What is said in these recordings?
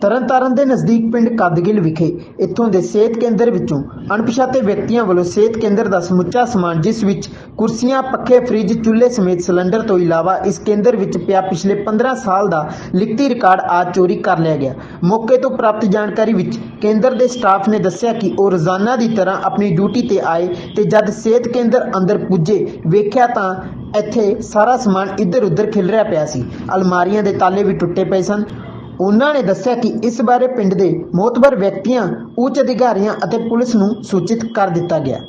ਤਰਨਤਾਰਨ ਦੇ ਨਜ਼ਦੀਕ ਪਿੰਡ ਕਦਗਿਲ ਵਿਖੇ, ਇੱਥੋਂ ਦੇ ਸਿਹਤ ਕੇਂਦਰ ਵਿੱਚੋਂ ਅਣਪਛਾਤੇ ਵਿਅਕਤੀਆਂ ਵੱਲੋਂ ਸਿਹਤ ਕੇਂਦਰ ਦਾ ਸਮੁੱਚਾ ਸਮਾਨ, ਜਿਸ ਵਿੱਚ ਕੁਰਸੀਆਂ, ਪੱਖੇ, ਫ੍ਰਿਜ, ਚੁੱਲ੍ਹੇ ਸਮੇਤ ਸਿਲੰਡਰ ਤੋਂ ਇਲਾਵਾ ਇਸ ਕੇਂਦਰ ਵਿੱਚ ਪਿਆ ਪਿਛਲੇ 15 ਸਾਲ ਦਾ ਲਿਖਤੀ ਰਿਕਾਰਡ ਆਜ ਚੋਰੀ ਕਰ ਲਿਆ ਗਿਆ। ਮੌਕੇ ਤੋਂ ਪ੍ਰਾਪਤ ਜਾਣਕਾਰੀ ਵਿੱਚ ਕੇਂਦਰ ਦੇ ਸਟਾਫ ਨੇ ਦੱਸਿਆ ਕਿ ਉਹ ਰੋਜ਼ਾਨਾ ਦੀ ਤਰ੍ਹਾਂ ਆਪਣੀ ਡਿਊਟੀ ਤੇ ਆਏ ਤੇ ਜਦ ਸਿਹਤ ਕੇਂਦਰ ਅੰਦਰ ਪੁੱਜੇ, ਵੇਖਿਆ ਤਾਂ ਇੱਥੇ ਸਾਰਾ ਸਮਾਨ ਇੱਧਰ ਉੱਧਰ ਰਿਹਾ ਪਿਆ ਸੀ। ਅਲਮਾਰੀਆਂ ਦੇ ਤਾਲੇ ਵੀ ਟੁੱਟੇ ਪਏ ਸਨ। ਉਹਨਾਂ ਨੇ ਦੱਸਿਆ ਕਿ ਇਸ ਬਾਰੇ ਪਿੰਡ ਦੇ ਮੋਤਬਰ ਵਿਅਕਤੀਆਂ, ਉੱਚ ਅਧਿਕਾਰੀਆਂ ਅਤੇ ਪੁਲਿਸ ਨੂੰ ਸੂਚਿਤ ਕਰ ਦਿੱਤਾ ਗਿਆ।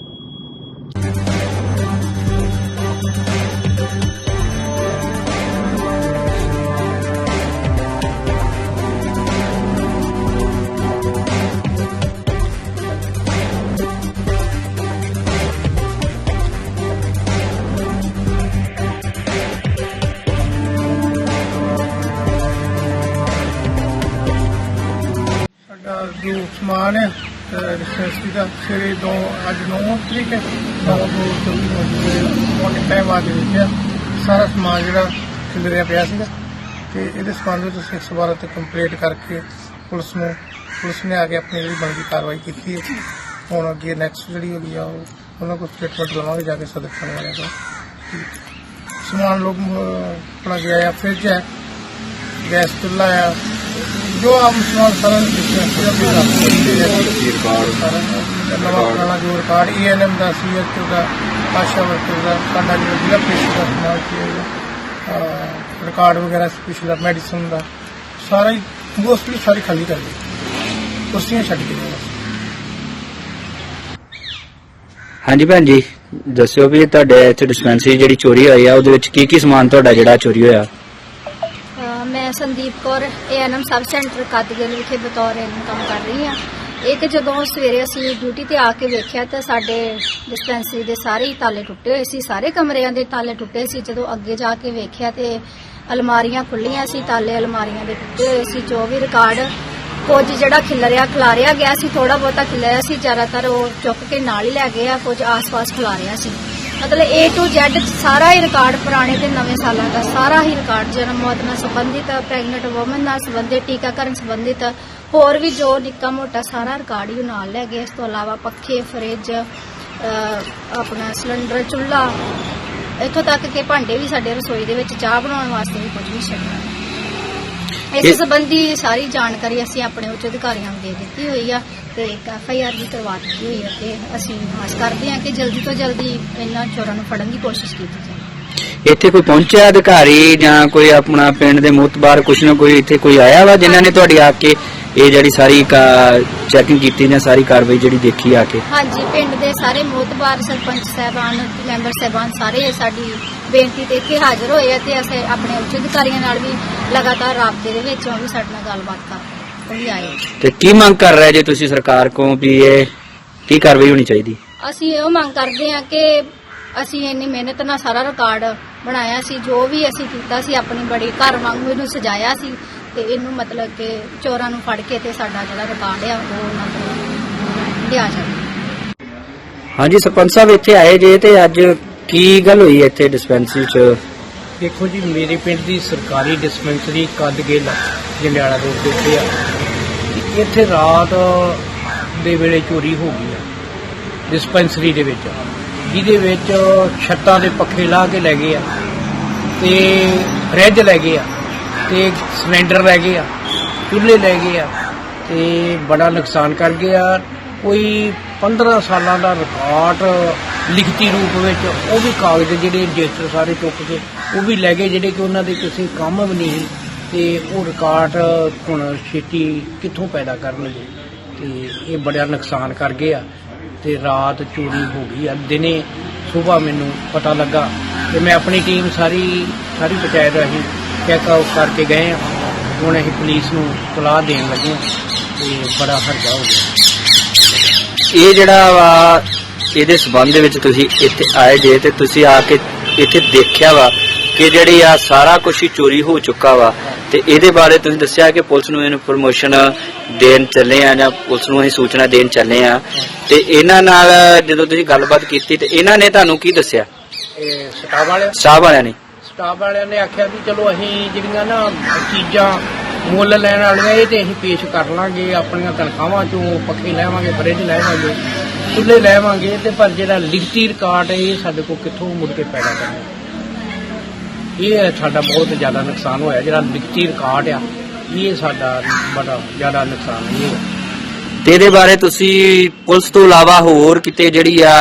ਸਮਾਨ ਹੈ ਡਿਸਪੈਂਸਰੀ ਦਾ ਸਵੇਰੇ ਦੋ ਅੱਜ 9 ਤਰੀਕ ਹੈ ਨੌ ਦੋ ਚੌਵੀ ਨੂੰ ਸਵੇਰੇ ਟਾਈਮ ਆ ਕੇ ਦੇਖਿਆ ਸਾਰਾ ਸਮਾਨ ਜਿਹੜਾ ਖਿਲਰਿਆ ਪਿਆ ਸੀਗਾ। ਤੇ ਇਹਦੇ ਸੰਬੰਧ ਵਿੱਚ ਅਸੀਂ 112 ਤੇ ਕੰਪਲੇਂਟ ਕਰਕੇ ਪੁਲਿਸ ਨੂੰ ਪੁਲਿਸ ਨੇ ਆ ਕੇ ਆਪਣੀ ਜਿਹੜੀ ਬਣਦੀ ਕਾਰਵਾਈ ਕੀਤੀ ਹੈ। ਹੁਣ ਅੱਗੇ ਨੈਕਸਟ ਜਿਹੜੀ ਹੋਈ ਆ ਉਹ ਉਹਨਾਂ ਕੋਲ ਸਟੇਟਮੈਂਟ ਲਵਾਂਗੇ ਜਾ ਕੇ ਸਦਰ ਥਾਣੇ ਵਾਲਿਆਂ ਤੋਂ ਸਮਾਨ ਲੋਕ ਅਹ, ਗਿਆ ਆ ਫ੍ਰਿਜ ਹੈ ਗੈਸ ਚੁੱਲ੍ਹਾ ਆ ਜੋ ਆਪ ਸਮਾਨ ਸਾਰਾ ਨਵਾਂ ਪੁਰਾਣਾ ਜੋ ਰਿਕਾਰਡ ਈਐਨਐਮ ਦਾ ਸੀਐਚ ਦਾ ਆਸ਼ਾ ਵਰਕਰ ਦਾ ਸਾਡਾ ਜਿਹੜਾ ਜ਼ਿਲ੍ਹਾ ਪੇਸ਼ ਦਾ ਸਮਾਨ ਸੀ ਅਹ, ਰਿਕਾਰਡ ਵਗੈਰਾ ਸੀ ਪਿਛਲਾ ਮੈਡੀਸਨ ਦਾ ਸਾਰਾ ਹੀ ਮੋਸਟਲੀ ਸਾਰੀ ਖਾਲੀ ਕਰ ਲਈ ਕੁਰਸੀਆਂ ਛੱਡ ਕੇ ਹਾਂਜੀ ਭੈਣ ਜੀ ਦੱਸਿਓ ਵੀ ਤੁਹਾਡੇ ਇੱਥੇ ਡਿਸਪੈਂਸਰੀ ਜਿਹੜੀ ਚੋਰੀ ਹੋਈ ਆ ਉਹਦੇ ਵਿੱਚ ਕੀ ਕੀ ਸਮਾਨ ਤੁਹਾਡਾ ਜਿਹੜਾ ਚੋਰੀ ਹੋਇਆ? ਮੈਂ Sandeep Kaur ANM sub centre Kadigal ਵਿਖੇ ਬਤੌਰ ਏਐਨਐਮ ਕੰਮ ਕਰ ਰਹੀ ਹਾਂ। ਇਹ ਕਿ ਜਦੋਂ ਸਵੇਰੇ ਅਸੀਂ ਡਿਊਟੀ ਤੇ ਆ ਕੇ ਵੇਖਿਆ ਤਾਂ ਸਾਡੇ ਡਿਸਪੈਂਸਰੀ ਦੇ ਸਾਰੇ ਹੀ ਤਾਲੇ ਟੁੱਟੇ ਹੋਏ ਸੀ, ਸਾਰੇ ਕਮਰਿਆਂ ਦੇ ਤਾਲੇ ਟੁੱਟੇ ਸੀ। ਜਦੋਂ ਅੱਗੇ ਜਾ ਕੇ ਵੇਖਿਆ ਤੇ ਅਲਮਾਰੀਆਂ ਖੁੱਲੀਆਂ ਸੀ, ਤਾਲੇ ਅਲਮਾਰੀਆਂ ਦੇ ਟੁੱਟੇ ਹੋਏ ਸੀ। ਜੋ ਵੀ ਰਿਕਾਰਡ ਕੁਝ ਜਿਹੜਾ ਖਿਲਰਿਆ, ਖਿਲਾਰਿਆ ਗਿਆ ਸੀ ਥੋੜਾ ਬਹੁਤਾ ਖਿਲਰਿਆ ਸੀ। ਜ਼ਿਆਦਾਤਰ ਉਹ ਚੁੱਕ ਕੇ ਨਾਲ ਹੀ ਲੈ ਗਏ ਆ, ਕੁਝ ਆਸ-ਪਾਸ ਖਿਲਾਰਿਆ ਸੀ। ਮਤਲਬ A to Z ਸਾਰਾ ਹੀ ਰਿਕਾਰਡ ਪੁਰਾਣੇ ਤੇ ਨਵੇਂ ਸਾਲਾਂ ਦਾ ਸਾਰਾ ਹੀ ਰਿਕਾਰਡ ਜਨਮ ਮੌਤ ਨਾਲ ਸੰਬੰਧਿਤ ਪ੍ਰੈਗਨੈਂਟ ਔਮਨ ਨਾਲ ਸੰਬੰਧਿਤ ਟੀਕਾਕਰਨ ਸੰਬੰਧਿਤ ਹੋਰ ਵੀ ਜੋ ਨਿੱਕਾ ਮੋਟਾ ਸਾਰਾ ਰਿਕਾਰਡ ਹੀ ਨਾਲ ਲੈ ਗਏ। ਇਸ ਤੋਂ ਇਲਾਵਾ ਪੱਖੇ ਫਰਿੱਜ ਆਪਣਾ ਸਿਲੰਡਰ ਚੁੱਲ੍ਹਾ ਇੱਥੋਂ ਤੱਕ ਕਿ ਭਾਂਡੇ ਵੀ ਸਾਡੇ ਰਸੋਈ ਦੇ ਵਿੱਚ ਚਾਹ ਬਣਾਉਣ ਵਾਸਤੇ ਵੀ ਕੁਝ ਨਹੀਂ ਛੱਡਿਆ। ਇਸ ਸੰਬੰਧੀ ਸਾਰੀ ਜਾਣਕਾਰੀ ਅਸੀਂ ਆਪਣੇ ਉੱਚ ਅਧਿਕਾਰੀਆਂ ਨੂੰ ਦੇ ਦਿੱਤੀ ਹੋਈ ਆ। ਤੇ ਇੱਕ ਐਫ ਆਈ ਆਰ ਵੀ ਕਰਵਾ ਦਿੱਤੀ ਹੋਈ ਹੈ ਤੇ ਅਸੀਂ ਆਸ ਕਰਦੇ ਹਾਂ ਕਿ ਜਲਦੀ ਤੋਂ ਜਲਦੀ ਇਹਨਾਂ ਚੋਰਾਂ ਨੂੰ ਫੜਨ ਦੀ ਕੋਸ਼ਿਸ਼ ਕੀਤੀ ਜਾਵੇ। ਇੱਥੇ ਕੋਈ ਪਹੁੰਚਿਆ ਅਧਿਕਾਰੀ ਜਾਂ ਕੋਈ ਆਪਣਾ ਪਿੰਡ ਦੇ ਮੁਤਬਾਰ ਕੁਛ ਨਾ ਕੋਈ ਇੱਥੇ ਕੋਈ ਆਇਆ ਵਾ ਜਿਨ੍ਹਾਂ ਨੇ ਤੁਹਾਡੀ ਆ ਕੇ ਇਹ ਜਿਹੜੀ ਸਾਰੀ ਚੈਕਿੰਗ ਕੀਤੀ ਜਾਂ ਸਾਰੀ ਕਾਰਵਾਈ ਜਿਹੜੀ ਦੇਖੀ ਆ ਕੇ? ਹਾਂਜੀ ਪਿੰਡ ਦੇ ਸਾਰੇ ਮੋਤਬਾਰ ਸਰਪੰਚ ਸਾਹਿਬਾਨ ਮੈਂਬਰ ਸਾਹਿਬਾਨ ਸਾਰੇ ਸਾਡੀ ਬੇਨਤੀ ਤੇ ਇੱਥੇ ਹਾਜ਼ਰ ਹੋਏ ਆ ਤੇ ਅਸੀਂ ਆਪਣੇ ਉੱਚ ਅਧਿਕਾਰੀਆਂ ਨਾਲ ਵੀ ਲਗਾਤਾਰ ਰਾਬਤੇ ਦੇ ਵਿੱਚ ਉਹ ਵੀ ਸਾਡੇ ਨਾਲ ਗੱਲਬਾਤ ਕਰ ਵੀ ਆਏ ਤੇ ਕੀ ਮੰਗ ਕਰ ਰਹੇ ਜੇ ਤੁਸੀਂ ਸਰਕਾਰ ਕੋਲ ਵੀ ਇਹ ਕੀ ਕਾਰਵਾਈ ਹੋਣੀ ਚਾਹੀਦੀ? ਅਸੀਂ ਇਹ ਮੰਗ ਕਰਦੇ ਹਾਂ ਕਿ ਅਸੀਂ ਇੰਨੀ ਮਿਹਨਤ ਨਾਲ ਸਾਰਾ ਰਿਕਾਰਡ ਬਣਾਇਆ ਸੀ ਜੋ ਵੀ ਅਸੀਂ ਕੀਤਾ ਸੀ ਆਪਣੀ ਬੜੀ ਘਰ ਵਾਂਗੂ ਇਹਨੂੰ ਸਜਾਇਆ ਸੀ ਤੇ ਇਹਨੂੰ ਮਤਲਬ ਕਿ ਚੋਰਾਂ ਨੂੰ ਫੜ ਕੇ ਤੇ ਸਾਡਾ ਜਿਹੜਾ ਰਿਕਾਰਡ ਆ ਉਹ ਉਹਨਾਂ ਤੋਂ ਲਿਆ ਜਾਵੇ। ਹਾਂਜੀ ਸਰਪੰਚ ਸਾਹਿਬ ਇੱਥੇ ਆਏ ਜੇ ਤੇ ਅੱਜ ਕੀ ਗੱਲ ਹੋਈ ਇੱਥੇ ਡਿਸਪੈਂਸਰੀ 'ਚ? ਦੇਖੋ ਜੀ ਮੇਰੇ ਪਿੰਡ ਦੀ ਸਰਕਾਰੀ ਡਿਸਪੈਂਸਰੀ ਕੱਦਗਿੱਲ ਜੰਡਿਆਲਾ ਰੋਡ ਦੇ ਉੱਤੇ ਆ। ਇੱਥੇ ਰਾਤ ਦੇ ਵੇਲੇ ਚੋਰੀ ਹੋ ਗਈ ਆ ਡਿਸਪੈਂਸਰੀ ਦੇ ਵਿੱਚ। ਜਿਹਦੇ ਵਿੱਚ ਛੱਤਾਂ ਦੇ ਪੱਖੇ ਲਾ ਕੇ ਲੈ ਗਏ ਆ, ਤੇ ਫਰਿੱਜ ਲੈ ਗਏ ਆ, ਤੇ ਸਿਲੰਡਰ ਲੈ ਗਏ ਆ, ਚੁੱਲ੍ਹੇ ਲੈ ਗਏ ਆ, ਤੇ ਬੜਾ ਨੁਕਸਾਨ ਕਰ ਗਏ ਆ ਕੋਈ 15 ਸਾਲਾਂ ਦਾ ਰਿਕਾਰਡ ਲਿਖਤੀ ਰੂਪ ਵਿੱਚ ਉਹ ਵੀ ਕਾਗਜ਼ ਜਿਹੜੇ ਰਜਿਸਟਰ ਸਾਰੇ ਚੁੱਕ ਕੇ ਉਹ ਵੀ ਲੈ ਗਏ, ਜਿਹੜੇ ਕਿ ਉਹਨਾਂ ਦੇ ਕਿਸੇ ਕੰਮ ਵੀ ਨਹੀਂ ਤੇ ਉਹ ਰਿਕਾਰਡ ਹੁਣ ਛੇਤੀ ਕਿੱਥੋਂ ਪੈਦਾ ਕਰਨਗੇ? ਤੇ ਇਹ ਬੜਾ ਨੁਕਸਾਨ ਕਰ ਗਏ ਆ। ਤੇ ਰਾਤ ਚੋਰੀ ਹੋ ਗਈ ਆ। ਦਿਨੇ ਸਵੇਰ ਮੈਨੂੰ ਪਤਾ ਲੱਗਾ ਤੇ ਮੈਂ ਆਪਣੀ ਟੀਮ ਸਾਰੀ ਸਾਰੀ ਪੰਚਾਇਤ ਅਸੀਂ ਚੈੱਕ ਆਊਟ ਕਰਕੇ ਗਏ ਆ। ਹੁਣ ਅਸੀਂ ਪੁਲਿਸ ਨੂੰ ਸਲਾਹ ਦੇਣ ਲੱਗੇ ਹਾਂ ਤੇ ਬੜਾ ਹਰਜਾ ਹੋ ਗਿਆ। ਇਹ ਜਿਹੜਾ ਵਾ, ਇਹਦੇ ਸਬੰਧ ਦੇ ਵਿੱਚ ਤੁਸੀਂ ਇੱਥੇ ਆਏ ਜੇ ਤੇ ਤੁਸੀਂ ਆ ਕੇ ਇੱਥੇ ਦੇਖਿਆ ਵਾ ਕਿ ਜਿਹੜੀ ਆ ਸਾਰਾ ਕੁਝ ਹੀ ਚੋਰੀ ਹੋ ਚੁੱਕਾ ਵਾ। ਤੇ ਇਹਦੇ ਬਾਰੇ ਤੁਸੀਂ ਦੱਸਿਆ ਕਿ ਪੁਲਿਸ ਨੂੰ ਇਨਫੋਰਮੇਸ਼ਨ ਦੇਣ ਚੱਲੇ ਆ ਜਾਂ ਪੁਲਿਸ ਨੂੰ ਅਸੀਂ ਸੂਚਨਾ ਦੇਣ ਚੱਲੇ ਆ। ਤੇ ਇਹਨਾਂ ਨਾਲ ਜਦੋਂ ਤੁਸੀਂ ਗੱਲਬਾਤ ਕੀਤੀ ਤੇ ਇਹਨਾਂ ਨੇ ਤੁਹਾਨੂੰ ਕੀ ਦੱਸਿਆ? ਸਟਾਫ ਵਾਲਿਆਂ ਨੇ? ਸਟਾਫ ਵਾਲਿਆਂ ਨੇ। ਆਖਿਆ ਵੀ ਚਲੋ ਅਸੀਂ ਜਿਹੜੀਆਂ ਨਾ ਚੀਜ਼ਾਂ ਮੁੱਲ ਲੈਣ ਵਾਲੀਆਂ ਇਹ ਤੇ ਅਸੀਂ ਪੇਸ਼ ਕਰ ਲਾਂਗੇ ਆਪਣੀਆਂ ਤਨਖਾਹਾਂ ਚੋਂ ਪੱਖੇ ਲੈਵਾਂਗੇ ਫਰਿੱਜ ਲੈਵਾਂਗੇ ਚੁੱਲ੍ਹੇ ਲੈਵਾਂਗੇ ਤੇ ਪਰ ਜਿਹੜਾ ਲਿਖਤੀ ਰਿਕਾਰਡ ਇਹ ਸਾਡੇ ਕੋਲ ਕਿੱਥੋਂ ਮੁੜ ਕੇ ਪੈਦਾ ਕਰਨਾ। ਇਹ ਸਾਡਾ ਬਹੁਤ ਜ਼ਿਆਦਾ ਨੁਕਸਾਨ ਹੋਇਆ ਜਿਹੜਾ ਲਿਖਤੀ ਰਿਕਾਰਡ ਆ ਇਹ ਸਾਡਾ ਬੜਾ ਜ਼ਿਆਦਾ ਨੁਕਸਾਨ ਹੈ ਇਹ ਤੇ ਇਹਦੇ ਬਾਰੇ ਤੁਸੀਂ ਪੁਲਿਸ ਤੋਂ ਇਲਾਵਾ ਹੋਰ ਕਿਤੇ ਜਿਹੜੀ ਆ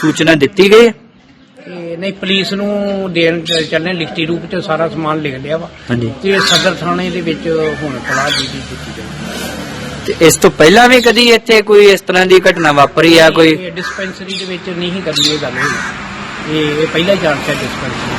ਸੂਚਨਾ ਦਿੱਤੀ ਗਈ? ਤੇ ਨਹੀਂ ਪੁਲਿਸ ਨੂੰ ਦੇਣ ਚ- ਚੱਲੇ ਲਿਖਤੀ ਰੂਪ ਚ ਸਾਰਾ ਸਮਾਨ ਲਿਖ ਲਿਆ ਵਾ। ਹਾਂਜੀ। ਤੇ ਸਦਰ ਥਾਣੇ ਦੇ ਵਿੱਚ ਹੁਣ ਪੜਾ ਦੀ ਦੀ ਦਿੱਤੀ ਗਈ ਤੇ ਇਸ ਤੋਂ ਪਹਿਲਾਂ ਵੀ ਕਦੀ ਇੱਥੇ ਕੋਈ ਇਸ ਤਰ੍ਹਾਂ ਦੀ ਘਟਨਾ ਵਾਪਰੀ ਆ ਕੋਈ? ਡਿਸਪੈਂਸਰੀ ਦੇ ਵਿੱਚ ਨਹੀਂ ਕਦੀ ਇਹ ਗੱਲ ਹੋਈ। ਇਹ ਪਹਿਲਾ ਚਾਂਸ ਹੈ ਡਿਸਪੈਂਸਰੀ